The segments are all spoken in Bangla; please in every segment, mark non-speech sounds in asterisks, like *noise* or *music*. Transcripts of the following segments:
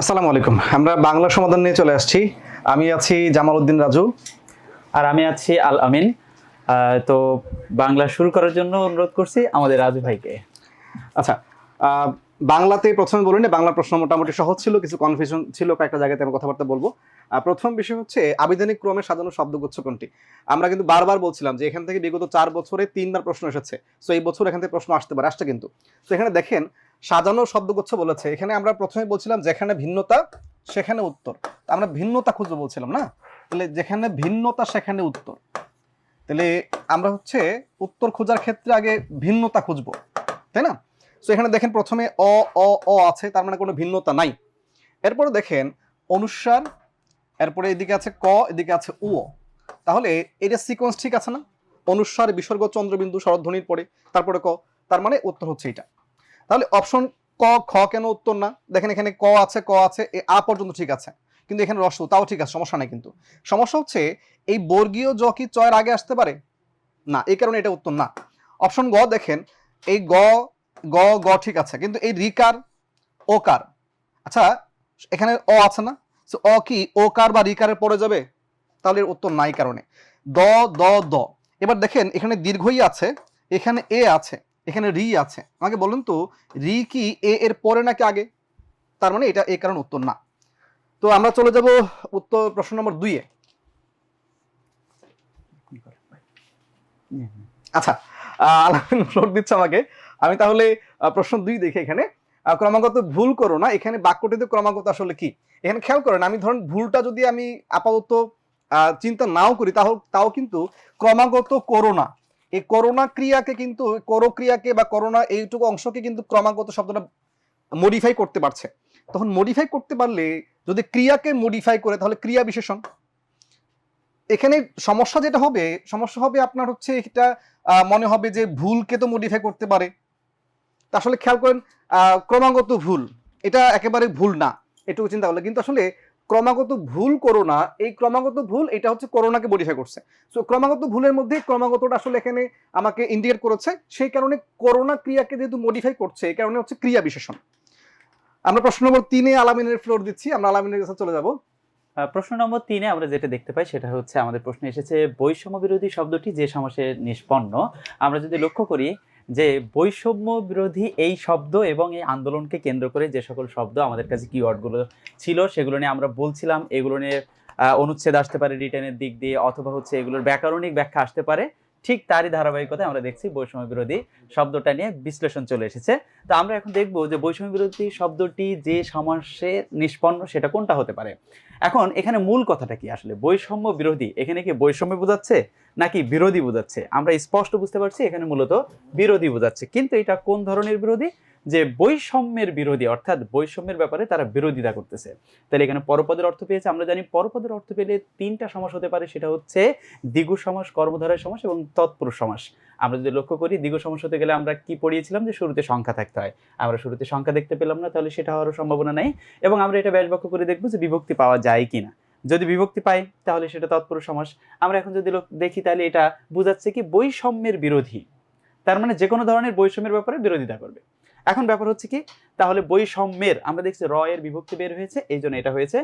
আসসালামু আলাইকুম। আমরা বাংলা সমাধান নিয়ে চলে আসছি। আমি আছি জামাল উদ্দিন রাজু। আর আমি আছি আল আমিন। তো বাংলা শুরু করার জন্য অনুরোধ করছি আমাদের রাজু ভাইকে। আচ্ছা বাংলাতে প্রথমে বলুন বাংলা প্রশ্ন মোটামুটি সহজ ছিল কিছু কনফিউশন ছিল কয়েকটা জায়গাতে আমি কথাবার্তা বলব। প্রথম বিষয় হচ্ছে আবিধানিক ক্রমে সাজানো শব্দগুচ্ছ কোনটি? আমরা কিন্তু বারবার বলছিলাম যে এখান থেকে বিগত চার বছরে তিনবার প্রশ্ন এসেছে। সো এই বছর এখান থেকে প্রশ্ন আসতে পারে আসছে কিন্তু। তো এখানে দেখেন সাজানো শব্দগুচ্ছ বলেছে। এখানে আমরা প্রথমে বলছিলাম যেখানে ভিন্নতা, সেখানে উত্তর। তো আমরা ভিন্নতা খুঁজবো বলছিলাম না? তাহলে যেখানে ভিন্নতা, সেখানে উত্তর। তাহলে আমরা হচ্ছে উত্তর খোঁজার ক্ষেত্রে আগে ভিন্নতা খুঁজবো, তাই না? সো এখানে দেখেন প্রথমে অ অ অ আছে, তার মানে কোনো ভিন্নতা নাই। এরপরে দেখেন অনুস্বার এরপরে এদিকে আছে ক, এদিকে আছে উ। তাহলে এটা সিকোয়েন্স ঠিক আছে না? অনুস্বার বিসর্গ, চন্দ্রবিন্দু শরধ্বনির পরে। তারপরে ক, তার মানে উত্তর হচ্ছে এটা। তাহলে অপশন ক, খ কেন উত্তর না? দেখেন এখানে ক আছে ক আছে, এ, আ পর্যন্ত ঠিক আছে। কিন্তু এখানে রস্য তাও ঠিক আছে, সমস্যা নাই কিন্তু। সমস্যা হচ্ছে, এই বর্গীয় জ কি চয়ের আগে আসতে পারে? না, এই কারণে এটা উত্তর না। অপশন গ দেখেন, এই গ গ গ ঠিক আছে, কিন্তু এই রিকার ও কার? আচ্ছা এখানে অ আছে না? অ কি ও কার বা রিকারের পড়ে যাবে? তাহলে এর উত্তর নাই কারণে। দ দ দ। এবার দেখেন, এখানে দীর্ঘই আছে, এখানে এ আছে। এখানে রি আছে। আমাকে বলুন তো, রি কি এ এর পরে নাকি আগে? তার মানে এটা এই কারণ উত্তর না। তো আমরা চলে যাব উত্তর প্রশ্ন নম্বর দুইয়ে আচ্ছা আলামিন দিচ্ছে আমাকে। আমি তাহলে প্রশ্ন দুই দেখি এখানে। ক্রমাগত ভুল করো না। এখানে বাক্যটিতে ক্রমাগত আসলে কি? এখানে খেয়াল করেন, আমি ধরেন ভুলটা যদি আমি আপাতত চিন্তা নাও করি তাও তাও কিন্তু ক্রমাগত করো না। এই করোনা ক্রিয়াকে কিন্তু করো ক্রিয়াকে বা করোনা এইটুকু অংশকে কিন্তু ক্রমাগত শব্দটা মডিফাই করতে পারছে। তখন মডিফাই করতে পারলে, যদি ক্রিয়াকে মডিফাই করে, তাহলে ক্রিয়া বিশেষণ। এখানে সমস্যা যেটা হবে, সমস্যা হবে আপনার হচ্ছে এটা মনে হবে যে ভুলকে তো মডিফাই করতে পারে। তা আসলে খেয়াল করেন ক্রমাগত ভুল। এটা একেবারে ভুল না। এটুকু চিন্তা করলে। কিন্তু আসলে ক্রমাগত ভুল করো না, এই ক্রমাগত ভুল এটা হচ্ছে করোনাকে মডিফাই করছে। সো ক্রমাগত ভুলের মধ্যে ক্রমাগতটা আসলে এখানে আমাকে ইন্ডিকেট করেছে, সেই কারণে করোনা ক্রিয়াকে যেহেতু মডিফাই করছে, এই কারণে হচ্ছে ক্রিয়া বিশেষণ। আমরা প্রশ্ন নম্বর তিনে আলামিনের ফ্লোর দিচ্ছি, আমরা আলামিনের কাছে চলে যাব। প্রশ্ন নম্বর তিনে আমরা যেটা দেখতে পাই সেটা হচ্ছে আমাদের প্রশ্ন এসেছে বৈষম্য বিরোধী শব্দটি যে সমাসে নিষ্পন্ন, আমরা যদি লক্ষ্য করি যে বৈষম্য বিরোধী এই শব্দ এবং এই আন্দোলনকে কেন্দ্র করে যে সকল শব্দ আমাদের কাছে কিওয়ার্ডগুলো ছিল, সেগুলো নিয়ে আমরা বলছিলাম। এগুলো নিয়ে অনুচ্ছেদ আসতে পারে রিটার্নের দিক দিয়ে অথবা হচ্ছে এগুলোর ব্যাকরণিক ব্যাখ্যা আসতে পারে। ঠিক তারই ধারাবাহিকতায় আমরা দেখছি বৈষম্য বিরোধী শব্দটা নিয়ে বিশ্লেষণ চলে এসেছে। তো আমরা এখন দেখব যে বৈষম্য বিরোধী শব্দটি যে সমাসে নিষ্পন্ন সেটা কোনটা হতে পারে। এখন এখানে মূল কথাটা কি? আসলে বৈষম্য বিরোধী, এখানে কি বৈষম্য বোঝাচ্ছে নাকি বিরোধী বোঝাচ্ছে? আমরা স্পষ্ট বুঝতে পারছি এখানে মূলত বিরোধী বোঝাচ্ছে। কিন্তু এটা কোন ধরনের বিরোধী? যে বৈষম্যের বিরোধী, অর্থাৎ বৈষম্যের ব্যাপারে তারা বিরোধিতা করতেছে। তাহলে এখানে পরপদের অর্থ পেয়েছে, আমরা জানি পরপদের অর্থ পেলে তিনটা সমাস হতে পারে, সেটা হচ্ছে দ্বিগু সমাস, কর্মধারয় সমাস এবং তৎপুরুষ সমাস। আমরা যদি লক্ষ্য করি, দ্বিগু সমাস হতে গেলে আমরা কি পড়িয়েছিলাম? যে শুরুতে সংখ্যা থাকতে হয়। আমরা শুরুতে সংখ্যা দেখতে পেলাম না, তাহলে সেটা হওয়ার সম্ভাবনা নেই এবং আমরা এটা ব্যাসবাক্য করে দেখব যে বিভক্তি পাওয়া যায় কিনা যদি বিভক্তি পাই, তাহলে সেটা তৎপুরুষ সমাস। আমরা এখন যদি দেখি, তাহলে এটা বোঝাচ্ছে কি বৈষম্যের বিরোধী। তার মানে যে কোনো ধরনের বৈষম্যের ব্যাপারে বিরোধিতা করবে। এখন ব্যাপার হচ্ছে কি, তাহলে বৈষম্যের, আমরা দেখছি র এর বিভক্তি বের হয়েছে, এই জন্য এটা হয়েছে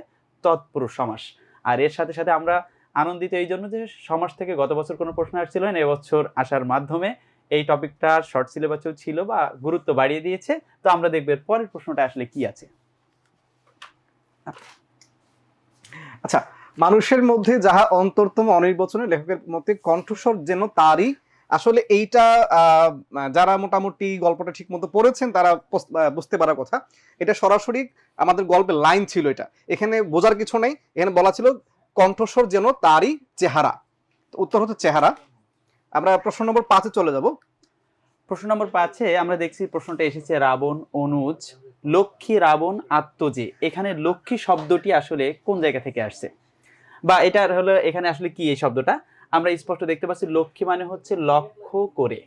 তৎপুরুষ সমাস। আর এর সাথে সাথে আমরা আনন্দিত এই জন্য যে সমাজ থেকে গত বছর কোনো প্রশ্ন আসছিল না, এবছর আসার মাধ্যমে। এই টপিকটা শর্ট সিলেবাসেও ছিল বা গুরুত্ব বাড়িয়ে দিয়েছে, তো আমরা দেখব এর পরের প্রশ্নটা আসলে কি আছে। আচ্ছা মানুষের মধ্যে যাহা অন্তরতম অনির্বচনে লেখকের মতে কণ্ঠস্বর যেন তারই আসলে এইটা যারা মোটামুটি গল্পটা ঠিক মতো পড়েছেন তারা বুঝতে পারার কথা। এটা সরাসরি আমাদের গল্পের লাইন ছিল এটা। এখানে বোঝার কিছু নেই। এখানে বলা ছিল, কণ্ঠস্বর যেন তারই চেহারা। উত্তর হচ্ছে চেহারা। আমরা প্রশ্ন নম্বর পাঁচে চলে যাব। প্রশ্ন নম্বর পাঁচে আমরা দেখছি প্রশ্নটা এসেছে, রাবণ, অনুজ, লক্ষ্মী, রাবণ, আত্মজে। এখানে লক্ষ্মী শব্দটি আসলে কোন জায়গা থেকে আসছে? বা এটা হলো, এখানে আসলে কি এই শব্দটা? আমরা স্পষ্ট দেখতে পাচ্ছি লক্ষ্মী মানে হচ্ছে লক্ষ্য করে।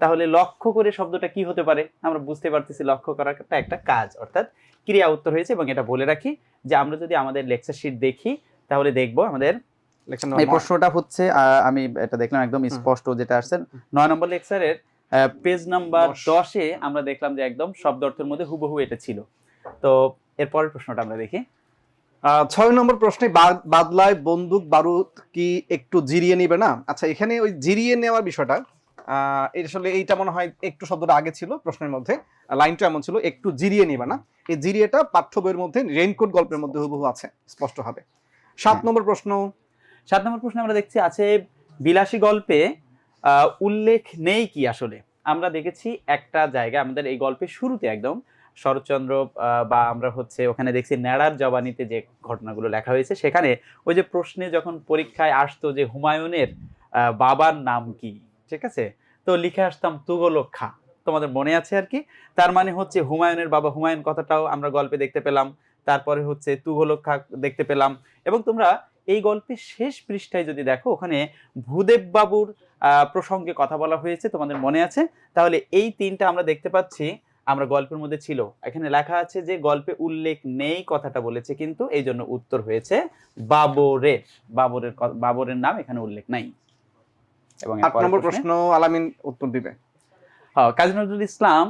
তাহলে লক্ষ্য করে শব্দটা কি হতে পারে? আমরা বুঝতে পারতেছি লক্ষ্য করাটা একটা কাজ অর্থাৎ ক্রিয়া উত্তর হয়েছে এবং এটা বলে রাখি যে আমরা যদি আমাদের লেকচার শিট দেখি তাহলে দেখব আমাদের এই প্রশ্নটা হচ্ছে আমি এটা দেখলাম একদম স্পষ্ট যেটা আসছে। নয় নম্বর লেকচারের পেজ নাম্বার দশে। আমরা দেখলাম যে একদম শব্দ অর্থের মধ্যে হুবহু এটা ছিল। তো এরপরের প্রশ্নটা আমরা দেখি। ছয় নম্বর প্রশ্নে বাদলায় বন্দুক বারুদ কি একটু জিরিয়ে নিবে না? আচ্ছা এখানে ওই জিরিয়ে নেওয়ার বিষয়টা আসলে এইটা মনে হয় একটু শব্দটা আগে ছিল প্রশ্নের মধ্যে লাইনটা এমন ছিল একটু জিরিয়ে নিবে না। এই জিরিয়েটা পাঠ্য বইয়ের মধ্যে রেইনকোট গল্পের মধ্যে হুবহু আছে স্পষ্ট হবে। সাত। নম্বর প্রশ্ন। সাত নম্বর প্রশ্ন আমরা দেখছি আছে বিলাসী গল্পে আহ, উল্লেখ নেই কি আসলে? আমরা দেখেছি একটা জায়গা আমাদের এই গল্পের শুরুতে একদম শরৎচন্দ্র বা আমরা হচ্ছে ওখানে দেখছি ন্যাড়ার জবানিতে যে ঘটনাগুলো লেখা হয়েছে, সেখানে ওই যে প্রশ্নে যখন পরীক্ষায় আসতো যে হুমায়ুনের বাবার নাম কি, ঠিক আছে? তো লিখে আসতাম তুগলক খা তোমাদের মনে আছে আর কি? তার মানে হচ্ছে হুমায়ুনের বাবা, হুমায়ুন কথাটাও আমরা গল্পে দেখতে পেলাম, তারপরে হচ্ছে তুগলক খা দেখতে পেলাম। এবং তোমরা এই গল্পের শেষ পৃষ্ঠায় যদি দেখো, ওখানে ভূদেব বাবুর প্রসঙ্গে কথা বলা হয়েছে, তোমাদের মনে আছে? তাহলে এই তিনটা আমরা দেখতে পাচ্ছি আমরা গল্পের মধ্যে ছিল। এখানে লেখা আছে যে গল্পে উল্লেখ নেই কথাটা বলেছে কিন্তু এই জন্য উত্তর হয়েছে বাবরের। বাবরের বাবরের নাম এখানে উল্লেখ নাই। এবং আট নম্বর প্রশ্ন আলামিন উত্তর দিবে। হ্যাঁ, কাজী নজরুল ইসলাম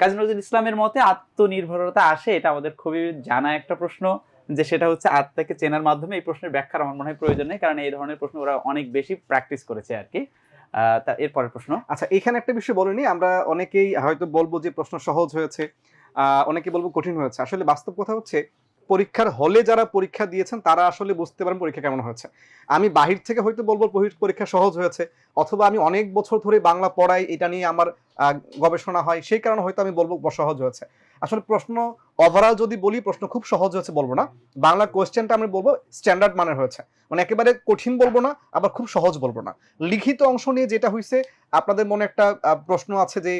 কাজী নজরুল ইসলামের মতে আত্মনির্ভরতা আসে এটা আমাদের খুবই জানা একটা প্রশ্ন যে সেটা হচ্ছে আত্মাকে চেনার মাধ্যমে এই প্রশ্নের ব্যাখ্যার আমার মনে হয় প্রয়োজন নেই কারণ এই ধরনের প্রশ্ন ওরা অনেক বেশি প্র্যাকটিস করেছে আর কি। এরপরের প্রশ্ন। আচ্ছা এখানে একটা বিষয় বলিনি, আমরা অনেকেই হয়তো বলব যে প্রশ্ন সহজ হয়েছে অনেকে বলব কঠিন হয়েছে। আসলে বাস্তব কথা হচ্ছে, পরীক্ষার হলে যারা পরীক্ষা দিয়েছেন, তারা আসলে বুঝতে পারেন পরীক্ষা কেমন হয়েছে। আমি বাহির থেকে হয়তো বলব পরীক্ষা সহজ হয়েছে, অথবা আমি অনেক বছর ধরে বাংলা পড়াই, এটা নিয়ে আমার গবেষণা হয়, সেই কারণে হয়তো আমি বলব সহজ হয়েছে। আসলে প্রশ্ন ওভারঅল যদি বলি, প্রশ্ন খুব সহজ হয়েছে বলব না। বাংলা কোয়েশ্চেনটা আমি বলব স্ট্যান্ডার্ড মানের হয়েছে। মানে একেবারে কঠিন বলব না, আবার খুব সহজ বলব না। লিখিত অংশ নিয়ে যেটা হয়েছে আপনাদের মনে একটা প্রশ্ন আছে যে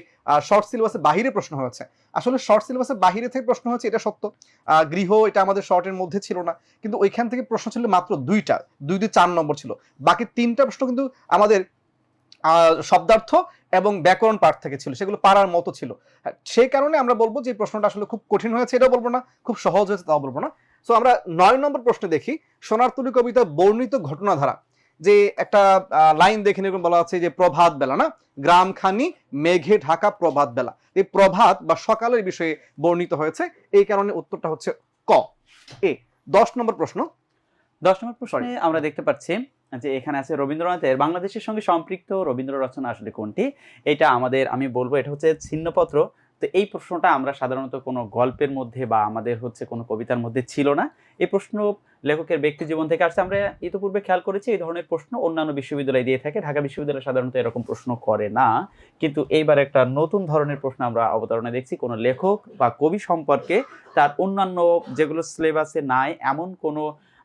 শর্ট সিলেবাসের বাহিরে প্রশ্ন হয়েছে। আসলে শর্ট সিলেবাসের বাহিরে থেকে প্রশ্ন হয়েছে, এটা সত্য। গৃহ, এটা আমাদের শর্টের মধ্যে ছিল না। কিন্তু ওইখান থেকে প্রশ্ন ছিল মাত্র দুইটা, দুই দুই চার নম্বর ছিল। বাকি তিনটা প্রশ্ন কিন্তু আমাদের শব্দার্থ এবং ব্যাকরণ পাঠ থেকে ছিল সেগুলো পারার মতো ছিল। সেই কারণে আমরা বলব যে প্রশ্নটা আসলে খুব কঠিন হয়েছে এটাও বলব না খুব সহজ হয়েছে তাও বলব না। সো আমরা নয় নম্বর প্রশ্নে দেখি সোনারতুলি কবিতা বর্ণিত ঘটনাধারা যে একটা লাইন দেখে নিয়ে বলা আছে যে প্রভাত বেলা না? গ্রামখানি মেঘে ঢাকা প্রভাত বেলা। এই প্রভাত বা সকালের বিষয়ে বর্ণিত হয়েছে এই কারণে উত্তরটা হচ্ছে ক। এ দশ নম্বর প্রশ্ন। দশ নম্বর প্রশ্নে আমরা দেখতে পাচ্ছি যে এখানে আছে রবীন্দ্রনাথের বাংলাদেশের সঙ্গে সম্পৃক্ত রবীন্দ্র রচনা আসলে কোনটি? এটা আমাদের, আমি বলব এটা হচ্ছে ছিন্নপত্র। তো এই প্রশ্নটা আমরা সাধারণত কোনো গল্পের মধ্যে বা আমাদের হচ্ছে কোনো কবিতার মধ্যে ছিল না। এই প্রশ্ন লেখকের ব্যক্তি জীবন থেকে আসছে। আমরা ইতিপূর্বে খেয়াল করেছি এই ধরনের প্রশ্ন অন্যান্য বিশ্ববিদ্যালয় দিয়ে থাকে। ঢাকা বিশ্ববিদ্যালয় সাধারণত এরকম প্রশ্ন করে না। কিন্তু এইবার একটা নতুন ধরনের প্রশ্ন আমরা অবতারণে দেখছি। কোনো লেখক বা কবি সম্পর্কে তার অন্যান্য যেগুলো সিলেবাসে নাই, এমন কোনো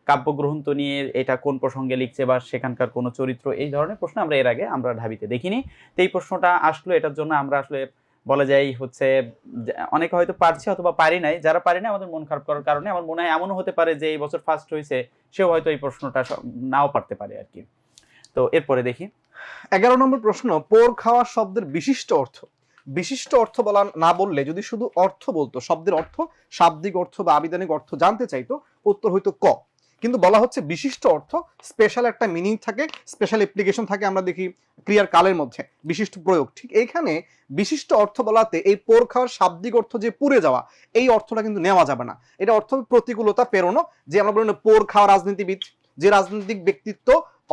কাব্যগ্রন্থ নিয়ে এটা কোন প্রসঙ্গে লিখছে বা সেখানকার কোনো চরিত্র, এই ধরনের প্রশ্ন আমরা এর আগে আমরা ঢাবিতে দেখিনি। তো এই প্রশ্নটা আসলো, এটার জন্য আমরা আসলে বলা যায় হচ্ছে অনেকে হয়তো পারছে অথবা পারি নাই। যারা পারি না আমাদের মন খারাপ করার কারণে আমার মনে হয় এমনও হতে পারে যে এই বছর ফার্স্ট হয়েছে, সেও হয়তো এই প্রশ্নটা নাও পারতে পারে আর কি। তো এরপরে দেখি। এগারো নম্বর প্রশ্ন, পোর খাওয়া শব্দের বিশিষ্ট অর্থ। বিশিষ্ট অর্থ বলা না বললে, যদি শুধু অর্থ বলতো, শব্দের অর্থ, শাব্দিক অর্থ বা আবিধানিক অর্থ জানতে চাইতো, উত্তর হইতো ক। কিন্তু বলা হচ্ছে বিশিষ্ট অর্থ স্পেশাল একটা মিনিং থাকে স্পেশাল অ্যাপ্লিকেশন থাকে আমরা দেখি ক্রিয়ার কালের মধ্যে, বিশিষ্ট প্রয়োগ। ঠিক এখানে বিশিষ্ট অর্থ বলাতে এই পোর খাওয়ার শাব্দিক অর্থ যে পুড়ে যাওয়া, এই অর্থটা কিন্তু নেওয়া যাবে না। এটা অর্থ প্রতিকূলতা পেরোনো যে আমরা বলি পোর খাওয়া রাজনীতিবিদ, যে রাজনৈতিক ব্যক্তিত্ব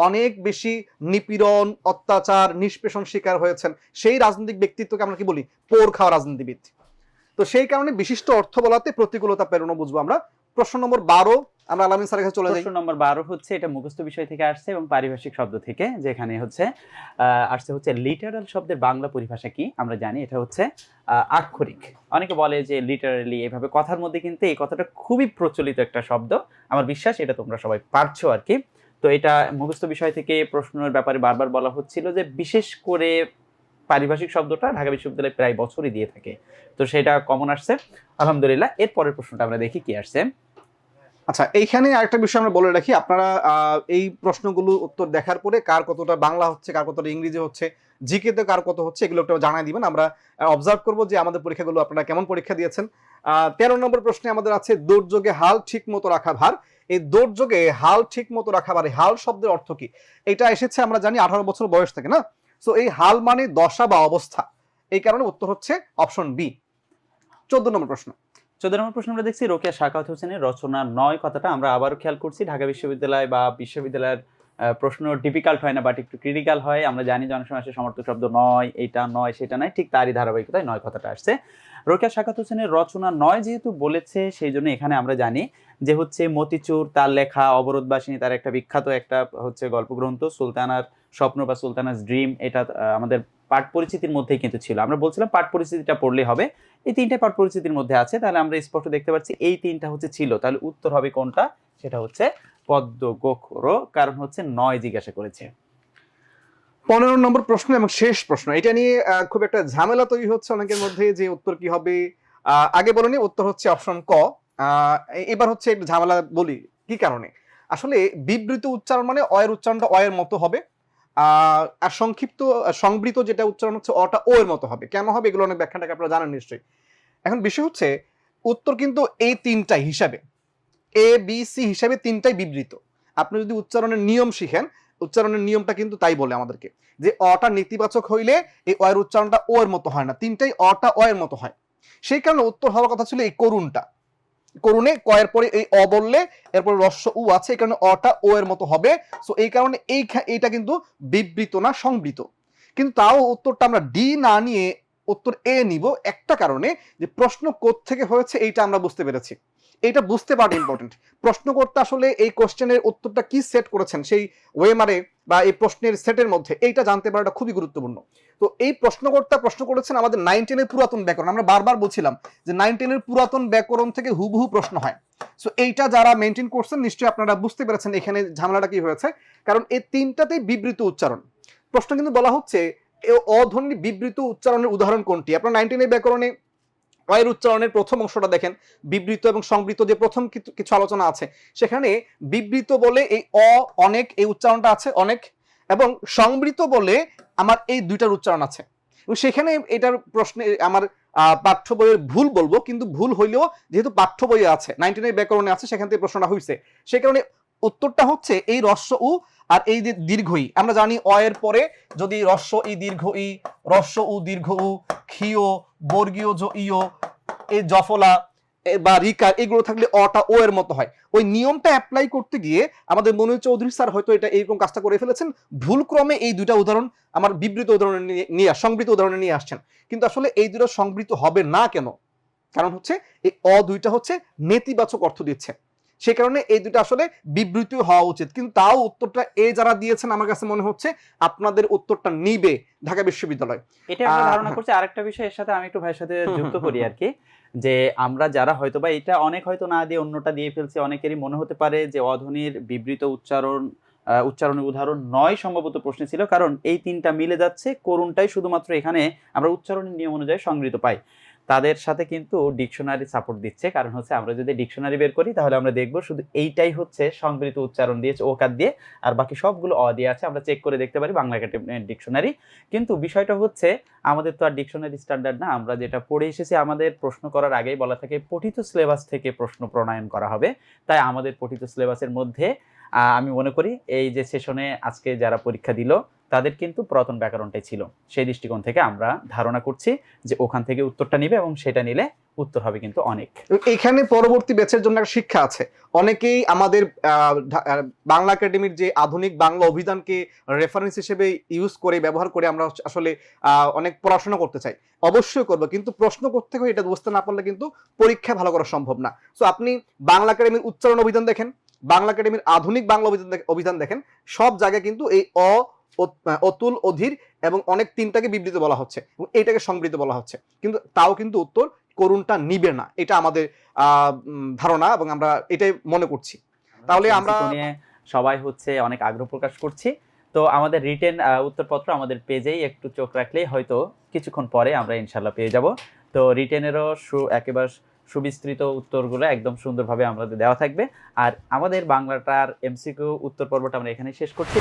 অনেক বেশি নিপীড়ন, অত্যাচার, নিষ্পেষণ শিকার হয়েছেন, সেই রাজনৈতিক ব্যক্তিত্বকে আমরা কি বলি? পোর খাওয়া রাজনীতিবিদ। তো সেই কারণে বিশিষ্ট অর্থ বলাতে প্রতিকূলতা পেরোনো বুঝব আমরা। প্রশ্ন নম্বর বারো আমরা আলামিন স্যারের কাছে চলে যাই। প্রশ্ন নম্বর বারো হচ্ছে, এটা মুখস্থ বিষয় থেকে আসছে এবং পারিভাষিক শব্দ থেকে, যেখানে হচ্ছে আসছে হচ্ছে লিটারাল শব্দের বাংলা পরিভাষা কি? আমরা জানি এটা হচ্ছে আক্ষরিক। অনেকে বলে যে লিটারালি এভাবে কথার মধ্যে কিন্তু এই কথাটা খুবই প্রচলিত একটা শব্দ। আমার বিশ্বাস এটা তোমরা সবাই পারছ আর কি। তো এটা মুখস্থ বিষয় থেকে প্রশ্নের ব্যাপারে বারবার বলা হচ্ছিল যে বিশেষ করে পারিভাষিক শব্দটা ঢাকা বিশ্ববিদ্যালয় প্রায় বছরই দিয়ে থাকে। তো সেটা কমন আসছে। আলহামদুলিল্লাহ এর পরের প্রশ্নটা আমরা দেখি কি আসছে। আচ্ছা এইখানে আরেকটা বিষয় আমরা বলে রাখি। আপনারা এই প্রশ্নগুলো উত্তর দেখার পরে কার কতটা বাংলা হচ্ছে, কার কতটা ইংরেজি হচ্ছে জিকেতে কার কত হচ্ছে, এগুলো একটু জানাই দিবেন। আমরা অবজার্ভ করব যে আমাদের পরীক্ষাগুলো আপনারা কেমন পরীক্ষা দিয়েছেন। তেরো নম্বর প্রশ্নে আমাদের আছে, দুর্যোগে হাল ঠিক মতো রাখা ভার। এই দুর্যোগে হাল ঠিক মতো রাখা ভার হাল শব্দের অর্থ কি? এটা এসেছে, আমরা জানি, আঠারো বছর বয়স থেকে, না? সো এই হাল মানে দশা বা অবস্থা। এই কারণে উত্তর হচ্ছে অপশন বি চোদ্দ নম্বর প্রশ্ন। চোদ্দ নম্বর প্রশ্ন আমরা দেখছি, রোকেয়া শাকাত হোসেনের রচনা নয় কথাটা। আমরা আবারও খেয়াল করছি, ঢাকা বিশ্ববিদ্যালয় বা বিশ্ববিদ্যালয়ের প্রশ্ন ডিফিকাল্ট হয় না বাট একটু ক্রিটিক্যাল হয়। আমরা জানি যে অনেক সময় সমর্থক শব্দ নয়, এটা নয়, সেটা নয়, ঠিক তারই ধারাবাহিকতায় নয় কথাটা আসছে। রোকেয়া শাকাত হোসেনের রচনা নয় যেহেতু বলেছে, সেই জন্য এখানে আমরা জানি যে হচ্ছে মতিচুর, তার লেখা অবরোধবাসিনী তার একটা বিখ্যাত একটা হচ্ছে গল্পগ্রন্থ, সুলতানার স্বপ্ন বা সুলতানার ড্রিম, এটা আমাদের পাঠ পরিচিতির মধ্যেই কিন্তু ছিল। আমরা বলছিলাম পাঠ পরিস্থিতিটা পড়লেই হবে। এই তিনটে পাঠ পরিস্থিতির মধ্যে আছে, তাহলে আমরা স্পষ্ট দেখতে পাচ্ছি এই তিনটা হচ্ছে ছিল। তাহলে উত্তর হবে কোনটা? সেটা হচ্ছে পদ্ম গোখর কারণ হচ্ছে নয় জিজ্ঞাসা করেছে। পনেরো নম্বর প্রশ্ন এবং শেষ প্রশ্ন। এটা নিয়ে খুব একটা ঝামেলা তৈরি হচ্ছে অনেকের মধ্যে যে উত্তর কি হবে। আগে বলনি উত্তর হচ্ছে অপশন ক। এবার হচ্ছে একটু ঝামেলা বলি, কি কারণে? আসলে বিবৃত উচ্চারণ মানে অয়ের উচ্চারণটা অয়ের মতো হবে। আর সংক্ষিপ্ত, সংবৃত যেটা উচ্চারণ হচ্ছে অটা ও এর মতো হবে। কেন হবে? এগুলো অনেক ব্যাখ্যাটাকে আপনারা জানেন নিশ্চয়ই। এখন বিষয় হচ্ছে, উত্তর কিন্তু এই তিনটাই হিসাবে। এ, বি, সি হিসাবে তিনটাই বিবৃত। আপনি যদি উচ্চারণের নিয়ম শিখেন উচ্চারণের নিয়মটা কিন্তু তাই বলে আমাদেরকে, যে অটা নেতিবাচক হইলে এই অয়ের উচ্চারণটা ও এর মতো হয় না, তিনটাই অটা অ মতো হয়। সেই কারণে উত্তর হওয়ার কথা ছিল এই করুণটা। করুণে কয়ের পরে এই অ বললে, এরপর রস্য উ আছে, এই কারণে অটা ও এর মতো হবে। সো এই কারণে এই এইটা কিন্তু বিবৃত না সংবৃত। কিন্তু তাও উত্তরটা আমরা ডি না নিয়ে উত্তর এ নিব একটা কারণে, যে প্রশ্ন কোথ থেকে হয়েছে এইটা আমরা বুঝতে পেরেছি। এইটা বুঝতে পারা ইম্পর্টেন্ট প্রশ্ন করতে আসলে এই কোশ্চেনের উত্তরটা কি সেট করেছেন? সেই ওয়েমারে বা এই প্রশ্নের সেটের মধ্যে এইটা জানতে পারাটা খুবই গুরুত্বপূর্ণ। তো এই প্রশ্নকর্তা প্রশ্ন করেছেন আমাদের নাইন টেনের পুরাতন ব্যাকরণ। আমরা বারবার বলছিলাম যে নাইন টেনের পুরাতন ব্যাকরণ থেকে হুবহু প্রশ্ন হয়। সো এইটা যারা মেনটেন করছেন, নিশ্চয়ই আপনারা বুঝতে পেরেছেন এখানে ঝামেলাটা কি হয়েছে। কারণ এই তিনটাতেই বিবৃত উচ্চারণ। প্রশ্ন কিন্তু বলা হচ্ছে অধ্বনি বিবৃত উচ্চারণের উদাহরণ কোনটি? আপনার নাইন টেনের ব্যাকরণে অয়ের উচ্চারণের প্রথম অংশটা দেখেন, বিবৃত এবং সংবৃত যে প্রথম কিছু আলোচনা আছে, সেখানে বিবৃত বলে এই অ, অনেক, এই উচ্চারণটা আছে অনেক, এবং সংবৃত বলে আমার এই দুইটার উচ্চারণ আছে। এবং সেখানে এটার প্রশ্নে আমার পাঠ্য বইয়ের ভুল বলব, কিন্তু ভুল হইলেও যেহেতু পাঠ্য বইয়ে আছে নাইনটিনের ব্যাকরণে আছে, সেখান থেকে প্রশ্নটা হয়েছে সে কারণে উত্তরটা হচ্ছে এই রস্য উ আর এই যে দীর্ঘ ই আমরা জানি অ এর পরে যদি রস্য ই দীর্ঘ ই, রস্য উ দীর্ঘ উ, ক্ষীয়, বর্গীয় জ ইয় এই জফলা এ বা রিকার এগুলো থাকলে অটা ও এর মতো হয়। ওই নিয়মটা অ্যাপ্লাই করতে গিয়ে আমাদের মনোজ চৌধুরী স্যার হয়তো এটা এরকম কাজটা করে ফেলেছেন। ভুল ক্রমে এই দুইটা উদাহরণ আমার বিবৃত উদাহরণে নিয়ে- সংবৃত উদাহরণে নিয়ে আসছেন। কিন্তু আসলে এই দুটো সংবৃত হবে না কেন? কারণ হচ্ছে এই অ দুইটা হচ্ছে নেতিবাচক অর্থ দিচ্ছে। সে কারণে এই দুটো আসলে বিবৃত হওয়া উচিত। কিন্তু তাও উত্তরটা এ যারা দিয়েছেন আমার কাছে মনে হচ্ছে আপনাদের উত্তরটা নিবে ঢাকা বিশ্ববিদ্যালয়। এটা আমরা ধারণা করছি আরেকটা বিষয় এর সাথে আমি একটু ভাইয়ের সাথে *laughs* যুক্ত করি আর কি যে আমরা যারা হয়তো বা এটা অনেক হয়তো না দিয়ে অন্যটা দিয়ে ফেলছি অনেকেরই মনে হতে পারে যে অধ্বনির বিবৃত উচ্চারণ আহ, উচ্চারণের উদাহরণ নয় সম্ভবত প্রশ্নে ছিল কারণ এই তিনটা মিলে যাচ্ছে করুণটাই শুধুমাত্র এখানে আমরা উচ্চারণের নিয়ম অনুযায়ী সংগৃহীত পাই। তাদের সাথে কিন্তু ডিকশনারি সাপোর্ট দিচ্ছে। কারণ হচ্ছে আমরা যদি ডিকশনারি বের করি, তাহলে আমরা দেখব শুধু এইটাই হচ্ছে সংগৃহীত উচ্চারণ দিয়েছে ওকার দিয়ে, আর বাকি সবগুলো অ দিয়ে আছে। আমরা চেক করে দেখতে পারি বাংলা ডিকশনারি। কিন্তু বিষয়টা হচ্ছে, আমাদের তো আর ডিকশনারি স্ট্যান্ডার্ড না। আমরা যেটা পড়ে এসেছি, আমাদের প্রশ্ন করার আগেই বলা থাকে, পঠিত সিলেবাস থেকে প্রশ্ন প্রণয়ন করা হবে। তাই আমাদের পঠিত সিলেবাসের মধ্যে আমি মনে করি এই যে সেশনে আজকে যারা পরীক্ষা দিল, তাদের কিন্তু পুরাতন ব্যাকরণটাই ছিল। সেই দৃষ্টিকোণ থেকে আমরা ধারণা করছি যে ওখান থেকে উত্তরটা নিবে এবং সেটা নিলে উত্তর হবে কিন্তু অনেক। এখানে পরবর্তী ব্যাচের জন্য একটা শিক্ষা আছে। অনেকেই আমাদের বাংলা একাডেমির যে আধুনিক বাংলা অভিধানকে রেফারেন্স হিসেবে ইউজ করে, ব্যবহার করে আমরা আসলে অনেক পড়াশোনা করতে চাই। অবশ্যই করব, কিন্তু প্রশ্ন করতে হয় এটা বুঝতে না পারলে কিন্তু পরীক্ষা ভালো করা সম্ভব না। সো আপনি বাংলা একাডেমির উচ্চারণ অভিধান দেখেন। বাংলা একাডেমির আধুনিক বাংলা অভিধান অভিধান দেখেন সব জায়গায় কিন্তু এই অ অতুল অধীর এবং অনেক তিনটাকে বিবৃত বলা হচ্ছে এবং এইটাকে সংবৃত বলা হচ্ছে। কিন্তু তাও কিন্তু উত্তর করুণটা নিবে না এটা আমাদের ধারণা এবং আমরা এটাই মনে করছি। তাহলে আমরা- সবাই হচ্ছে অনেক আগ্রহ প্রকাশ করছি। তো আমাদের রিটেন উত্তরপত্র আমাদের পেজেই একটু চোখ রাখলেই হয়তো কিছুক্ষণ পরে আমরা ইনশাল্লাহ পেয়ে যাব। তো রিটেনেরও সু একেবারে সুবিস্তৃত উত্তরগুলো একদম সুন্দরভাবে আমাদের দেওয়া থাকবে। আর আমাদের বাংলাটার এমসিকিউ উত্তর পর্বটা আমরা এখানে শেষ করছি।